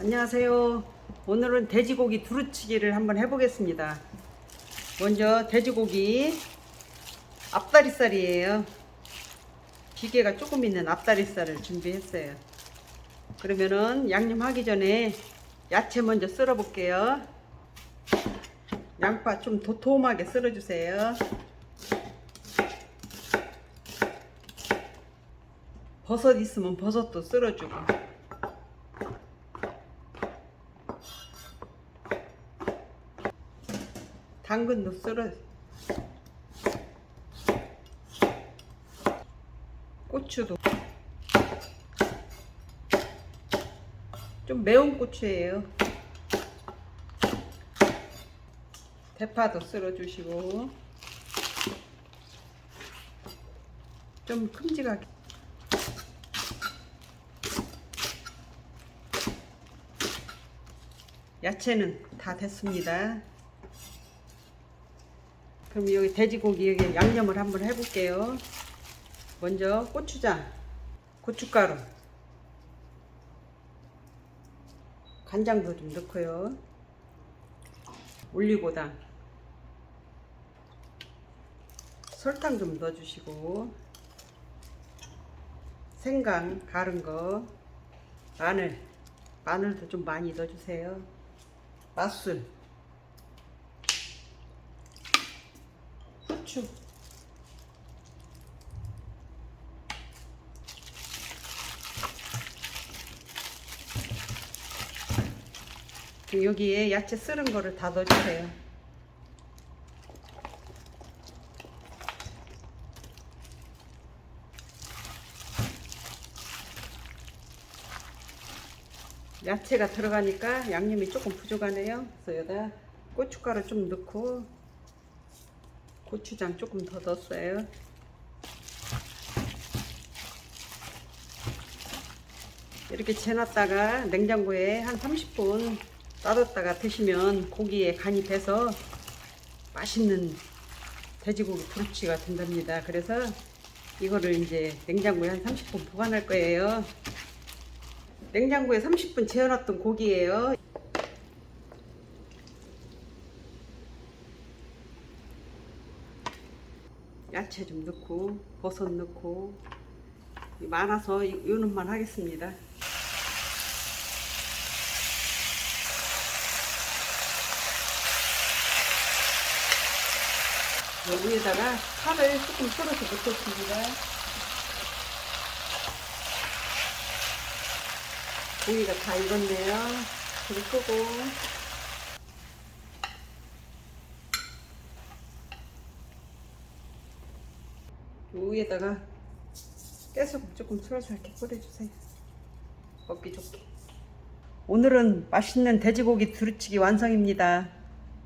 안녕하세요. 오늘은 돼지고기 두루치기를 한번 해보겠습니다. 먼저 돼지고기 앞다리살이에요. 비계가 조금 있는 앞다리살을 준비했어요. 그러면은 양념하기 전에 야채 먼저 썰어 볼게요. 양파 좀 도톰하게 썰어 주세요. 버섯 있으면 버섯도 썰어 주고. 당근도 썰어 고추도. 좀 매운 고추예요. 대파도 썰어 주시고. 좀 큼직하게. 야채는 다 됐습니다 그럼 여기 돼지고기 여기 양념을 한번 해볼게요. 먼저 고추장, 고춧가루, 간장도 좀 넣고요. 올리고당, 설탕 좀 넣어주시고 생강 갈은 거, 마늘, 마늘도 좀 많이 넣어주세요. 맛술, 후추. 그리고 여기에 야채 썰은 거를 다 넣어주세요. 야채가 들어가니까 양념이 조금 부족하네요. 그래서 여기다 고춧가루 좀 넣고 고추장 조금 더 넣었어요. 이렇게 재놨다가 냉장고에 한 30분 놔뒀다가 드시면 고기에 간이 배서 맛있는 돼지고기 두루치가 된답니다. 그래서 이거를 이제 냉장고에 한 30분 보관할 거예요. 냉장고에 30분 재워놨던 고기예요. 야채 좀 넣고 버섯 넣고 많아서 이- 요놈만 하겠습니다. 여기에다가 파를 조금 썰어서 넣겠습니다. 고기가 다 익었네요. 불 끄고 위에다가 깨소금 조금 슬슬 이렇게 뿌려주세요. 먹기 좋게. 오늘은 맛있는 돼지고기 두루치기 완성입니다.